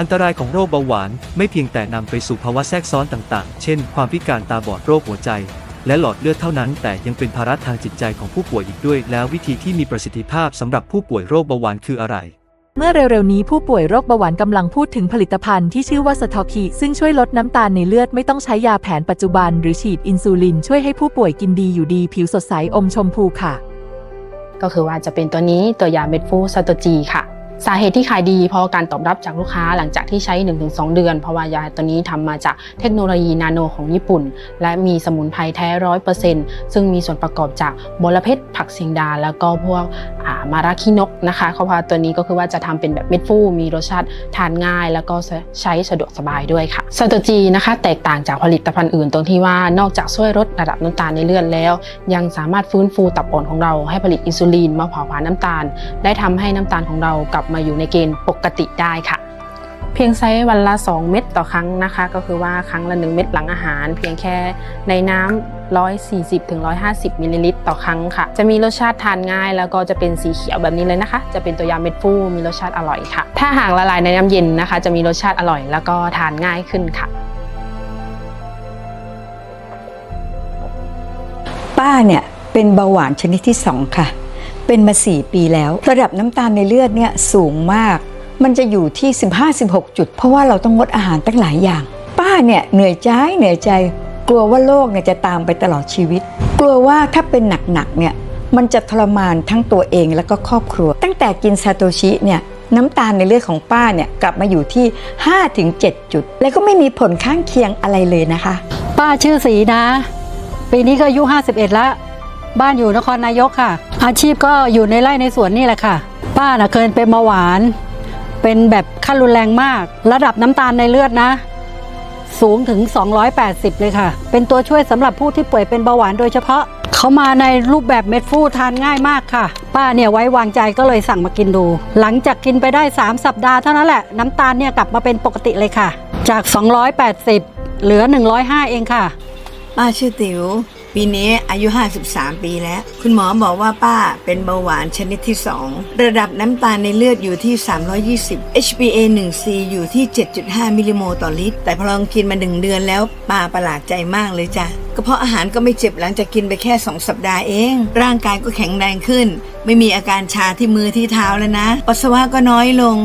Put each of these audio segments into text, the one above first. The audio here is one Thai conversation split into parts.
อันตรายของโรคเบาหวานไม่เพียงแต่นำไปสู่ภาวะแทรกซ้อนต่างๆ เช่น ความพิการตาบอดโรคหัวใจ และหลอดเลือดเท่านั้น แต่ยังเป็นภาระทางจิตใจของผู้ป่วยอีกด้วย แล้ววิธีที่มีประสิทธิภาพสำหรับผู้ป่วยโรคเบาหวานคืออะไร เมื่อเร็วๆนี้ผู้ป่วยโรคเบาหวานกำลังพูดถึงผลิตภัณฑ์ที่ชื่อว่าสทอคีซึ่งช่วยลดน้ำตาลในเลือดไม่ต้องใช้ยาแผนปัจจุบัน หรือฉีดอินซูลิน ช่วยให้ผู้ป่วยกินดีอยู่ดีผิวสดใสอมชมพูค่ะ ก็คือว่าจะเป็นตัวนี้ตัวยาเม็ดฟูซาโตจีค่ะ สาเหตุที่ขายดีเพราะการตอบรับจากลูกค้าหลังจากที่ใช้ 1-2 เดือน เพราะว่ายาตัวนี้ทำมาจากเทคโนโลยีนาโนของญี่ปุ่น และมีสมุนไพรแท้ร้อยเปอร์เซ็นต์ซึ่งมีส่วนประกอบจากบอระเพ็ดผักเสียงดา แล้วก็พวกามาราคินกนะคะเพราะว่าตัวนี้ก็คือว่าจะทำเป็นแบบเม็ดฟูมีรสชาติทานง่าย แล้วก็ใช้สะดวกสบายด้วยค่ะซาโตจีนะคะแตกต่างจากผลิตภัณฑ์อื่นตรงที่ว่านอกจากช่วยลดระดับน้ำตาลในเลือดแล้ว ยังสามารถฟื้นฟูตับอ่อนของเราให้ผลิตอินซูลินมาเผาผลาญน้ำตาลและทำให้น้ำตาลของเรากับมาอยู่ในเกณฑ์ปกติได้ค่ะ เพียงใช้วันละ 2 เม็ดต่อครั้งนะคะ ก็คือว่าครั้งละ 1 เม็ดหลังอาหาร เพียงแค่ในน้ำ140ถึง150มิลลิลิตรต่อครั้งค่ะ จะมีรสชาติทานง่าย แล้วก็จะเป็นสีเขียวแบบนี้เลยนะคะ จะเป็นตัวยาเม็ดฟูมีรสชาติอร่อยค่ะ ถ้าหากละลายในน้ำเย็นนะคะ จะมีรสชาติอร่อย แล้วก็ทานง่ายขึ้นค่ะป้าเนี่ยเป็นเบาหวานชนิดที่2ค่ะ เป็นมา 4 ปีแล้ว ระดับน้ำตาลในเลือดเนี่ยสูงมาก มันจะอยู่ที่ 15-16 จุด เพราะว่าเราต้องงดอาหารตั้งหลายอย่าง ป้าเนี่ยเหนื่อยใจเหนื่อยใจ กลัวว่าโรคเนี่ยจะตามไปตลอดชีวิต กลัวว่าถ้าเป็นหนักๆเนี่ยมันจะทรมานทั้งตัวเองแล้วก็ครอบครัว ตั้งแต่กินซาโตชิเนี่ยน้ำตาลในเลือดของป้าเนี่ยกลับมาอยู่ที่ 5-7 จุด และก็ไม่มีผลข้างเคียงอะไรเลยนะคะ ป้าชื่อสีนะ ปีนี้ก็อายุ 51แล้ว บ้านอยู่นครนายกค่ะ อาชีพก็อยู่ในไร่ในสวนนี่แหละค่ะ ป้าน่ะเคยเป็นเบาหวาน เป็นแบบขั้นรุนแรงมาก ระดับน้ำตาลในเลือดนะ สูงถึง 280 เลยค่ะ เป็นตัวช่วยสำหรับผู้ที่ป่วยเป็นเบาหวานโดยเฉพาะ เขามาในรูปแบบเม็ดฟูทานง่ายมากค่ะ ป้าเนี่ยไว้วางใจก็เลยสั่งมากินดู หลังจากกินไปได้ 3 สัปดาห์เท่านั้นแหละน้ำตาลเนี่ยกลับมาเป็นปกติเลยค่ะ จาก 280 เหลือ 105 เองค่ะป้าชื่อติ๋ว ปีนี้อายุ 53 ปีแล้ว คุณหมอบอกว่าป้าเป็นเบาหวานชนิดที่ 2 ระดับน้ำตาลในเลือดอยู่ที่ 320 HbA1c อยู่ที่ 7.5 มิลลิโมลต่อลิตร แต่พอลองกินมา1เดือนแล้วป้าประหลาดใจมากเลยจ้ะกระเพาะอาหารก็ไม่เจ็บหลังจากกินไปแค่ 2 สัปดาห์เอง ร่างกายก็แข็งแรงขึ้น ไม่มีอาการชาที่มือที่เท้าแล้วนะ ปัสสาวะก็น้อยลง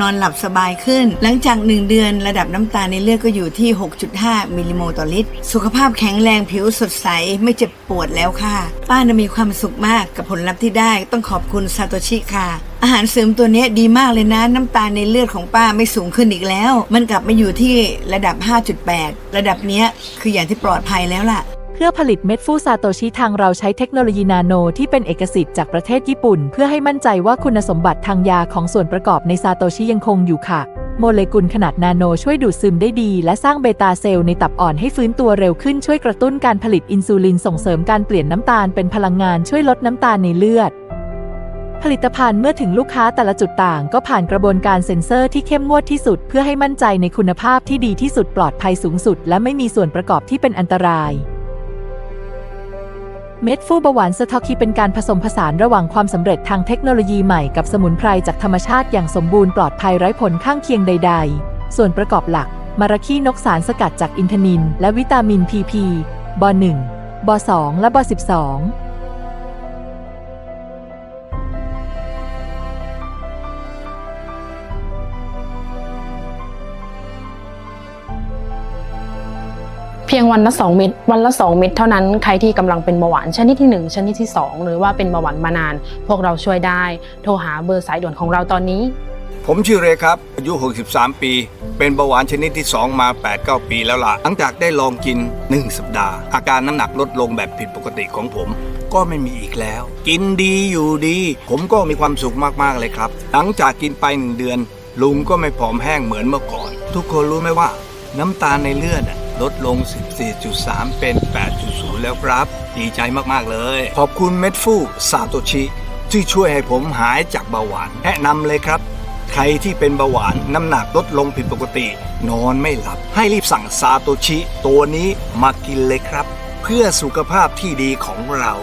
นอนหลับสบายขึ้น หลังจาก 1 เดือนระดับน้ำตาลในเลือดก็อยู่ที่ 6.5 มิลลิโมลต่อลิตร สุขภาพแข็งแรงผิวสดใสไม่เจ็บปวดแล้วค่ะ ป้านะมีความสุขมากกับผลลัพธ์ที่ได้ต้องขอบคุณซาโตชิค่ะ อาหารเสริมตัวนี้ดีมากเลยนะ น้ำตาลในเลือดของป้าไม่สูงขึ้นอีกแล้ว มันกลับมาอยู่ที่ระดับ 5.8 ระดับนี้คืออย่างที่ปลอดภัยแล้วล่ะ พื่อผลิตเม็ดฟูซาโตชิทางเราใช้เทคโนโลยีนาโนที่เป็นเอกสิทธิ์จากประเทศญี่ปุ่น เพื่อให้มั่นใจว่าคุณสมบัติทางยาของส่วนประกอบในซาโตชิยังคงอยู่ค่ะ โมเลกุลขนาดนาโนช่วยดูดซึมได้ดี และสร้างเบต้าเซลล์ในตับอ่อนให้ฟื้นตัวเร็วขึ้นช่วยกระตุ้นการผลิตอินซูลินส่งเสริมการเปลี่ยนน้ำตาลเป็นพลังงานช่วยลดน้ำตาลในเลือดผลิตภัณฑ์เมื่อถึงลูกค้าแต่ละจุดต่าง ก็ผ่านกระบวนการเซ็นเซอร์ที่เข้มงวดที่สุด เพื่อให้มั่นใจในคุณภาพที่ดีที่สุดปลอดภัยสูงสุด และไม่มีส่วนประกอบที่เป็นอันตราย เม็ดฟูเบาหวานสทอคีเป็นการผสมผสานระหว่างความสำเร็จทางเทคโนโลยีใหม่กับสมุนไพรจากธรรมชาติอย่างสมบูรณ์ปลอดภัยไร้ผลข้างเคียงใด ๆ ส่วนประกอบหลัก มาราคีนกสารสกัดจากอินทนิน และวิตามินพีพีบ1บ2และบ12 เพียงวันละ 2 เม็ดวันละ 2 เม็ดเท่านั้นใครที่กำลังเป็นเบาหวานชนิดที่ 1 ชนิดที่ 2 หรือว่าเป็นเบาหวานมานาน พวกเราช่วยได้ โทรหาเบอร์สายด่วนของเราตอนนี้ ผมชื่อเรครับ อายุ 63 ปี เป็นเบาหวานชนิดที่ 2 มา 8-9 ปีแล้วล่ะ หลังจากได้ลองกิน 1 สัปดาห์ อาการน้ำหนักลดลงแบบผิดปกติของผมก็ไม่มีอีกแล้ว กินดีอยู่ดี ผมก็มีความสุขมากๆเลยครับ หลังจากกินไป1เดือน ลุงก็ไม่ผอมแห้งเหมือนเมื่อก่อน ทุกคนรู้ไหมว่า น้ำตาลในเลือดอะ ลดลง 14.3 เป็น 8.0 แล้วครับ ดีใจมาก ๆ เลย ขอบคุณเม็ดฟูซาโตชิที่ช่วยให้ผมหายจากเบาหวาน แนะนำเลยครับ ใครที่เป็นเบาหวานน้ำหนักลดลงผิดปกติ นอนไม่หลับ ให้รีบสั่งซาโตชิ ตัวนี้มากินเลยครับ เพื่อสุขภาพที่ดีของเรา